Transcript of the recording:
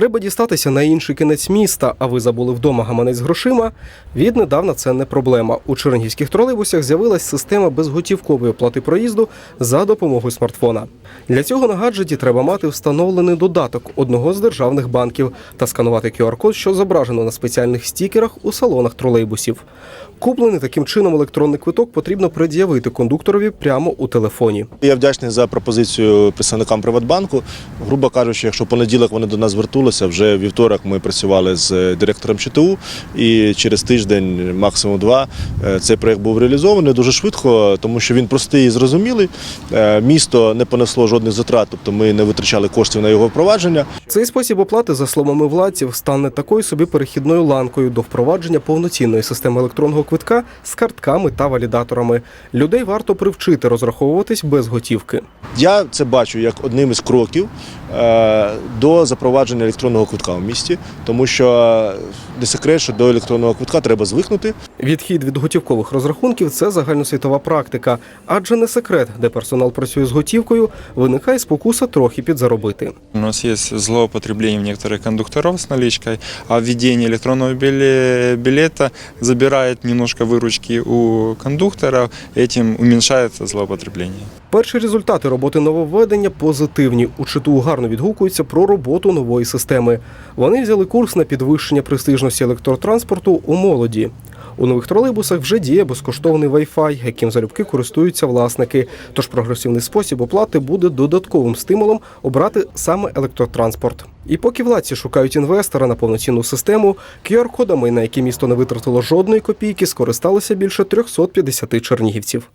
Треба дістатися на інший кінець міста, а ви забули вдома гаманець грошима. Віднедавна це не проблема. У чернігівських тролейбусах з'явилась система безготівкової оплати проїзду за допомогою смартфона. Для цього на гаджеті треба мати встановлений додаток одного з державних банків та сканувати QR-код, що зображено на спеціальних стікерах у салонах тролейбусів. Куплений таким чином електронний квиток потрібно пред'явити кондукторові прямо у телефоні. Я вдячний за пропозицію представникам Приватбанку. Грубо кажучи, якщо понеділок вони до нас звернулися, вже вівторок ми працювали з директором ЧТУ, і через тиждень, максимум два, е, цей проєкт був реалізований дуже швидко, тому що він простий і зрозумілий. Е, Місто не понесло жодних затрат, тобто ми не витрачали коштів на його впровадження. Цей спосіб оплати, за словами владців, стане такою собі перехідною ланкою до впровадження повноцінної системи електронного квитка з картками та валідаторами. Людей варто привчити розраховуватись без готівки. Я це бачу як одним із кроків е, до запровадження електронного квитка в місті, тому що е, не секрет, що до електронного квитка треба звикнути. Відхід від готівкових розрахунків це загальносвітова практика, адже не секрет, де персонал працює з готівкою, виникає спокуса трохи підзаробити. У нас есть злоупотребление в некоторых кондукторов с наличкой, а введение электронного биле- билета забирает немножко выручки у кондукторов, этим уменьшается злоупотребление. Перші результати роботи нововведення позитивні. У ЧТУ гарно відгукуються про роботу нової системи. Вони взяли курс на підвищення престижності електротранспорту у молоді. У нових тролейбусах вже діє безкоштовний Wi-Fi, яким залюбки користуються власники. Тож прогресивний спосіб оплати буде додатковим стимулом обрати саме електротранспорт. І поки владці шукають інвестора на повноцінну систему, QR-кодами, на які місто не витратило жодної копійки, скористалося більше 350 чернігівців.